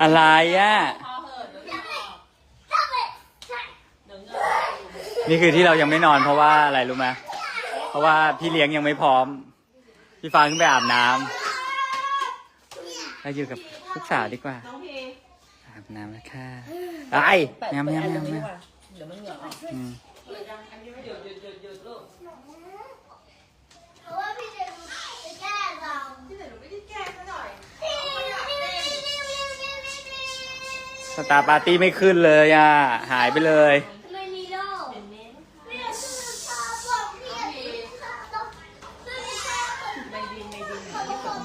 อะไรอะ นี่คือที่เรายังไม่นอนเพราะว่าอะไรรู้ไหมเพราะว่าพี่เลี้ยงยังไม่พร้อม พี่ฟ้าขึ้นไปอาบน้ำเราอยู่กับลูกสาวดีกว่าน้องพีอาบน้ำแล้วค่ะไอ้ยแมวแมวแมวแมวเดี๋ยวมันเหงื่อออก อืม หยุดหยุดหยุดหยุดลูก เพราะว่าพี่จะไปแก้เรา ที่ไหนหนูไม่ได้แก้ซะหน่อย สตาร์ปาร์ตี้ไม่ขึ้นเลยอะ หายไปเลย ไม่มีโลกเนี่ยคือชาบอกพี่ต้องไม่ใช่ไม่ดินไม่ดินเขาบอก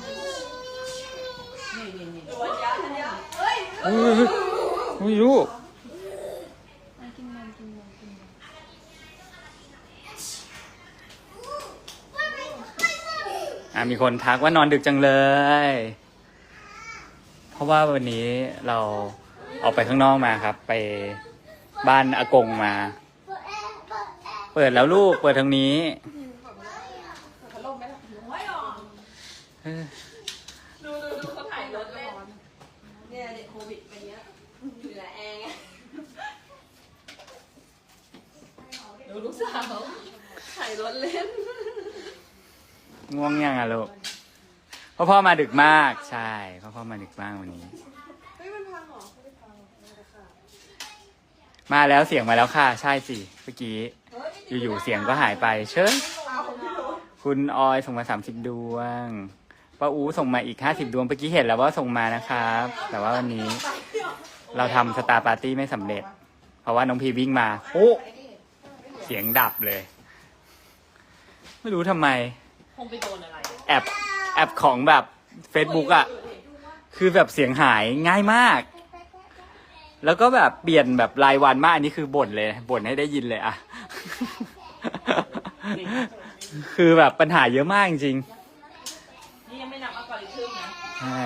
นี่นี่นี่ตัวยักษ์ยักษ์เฮ้ยอุ้ยอุ้ยลูกอะมีคนทักว่านอนดึกจังเลย เพราะว่าวันนี้เรา ออกไปข้างนอกมาครับ ไปบ้านอากงมา เปิดแอร์เปิดแอร์เปิดแล้วลูกเปิดทางนี้พัดลมไหมล่ะไม่หรอกเออดูดูดูเขาถ่ายรถเล่นเนี่ยเด็กโควิดไปเนี้ยเหลือแอร์ไงดูลูกสาวถ่ายรถเล่น ง่วงยังอะลูกเพ่อพ่อมาดึกมาก ใช่เพ่อพ่อมาดึกมากวันนี้ เฮ้ยมันพังเหรอไม่ได้พังหรอกไม่ได้ค่ะ มาแล้วเสียงมาแล้วค่ะ ใช่สิเมื่อกี้ อยู่ๆเสียงก็หายไป เชิญคุณออยส่งมาสามสิบดวงป้าอูส่งมาอีกห้าสิบดวงเมื่อกี้เห็นแล้วว่าส่งมานะครับ แต่ว่าวันนี้ เราทำสตาร์ปาร์ตี้ไม่สำเร็จ เพราะว่าน้องพีวิ่งมาโอ้เสียงดับเลย ไม่รู้ทำไมคงไปโดนอะไรแอปแอปของแบบ Facebook อะ คือแบบเสียงหายง่ายมาก แล้วก็แบบเปลี่ยนแบบรายวันมากอันนี้คือบ่นเลยบ่นให้ได้ยินเลยอะ คือแบบปัญหาเยอะมากจริงนี่ยังไม่นับอัลกอริทึมนะ ๆใช่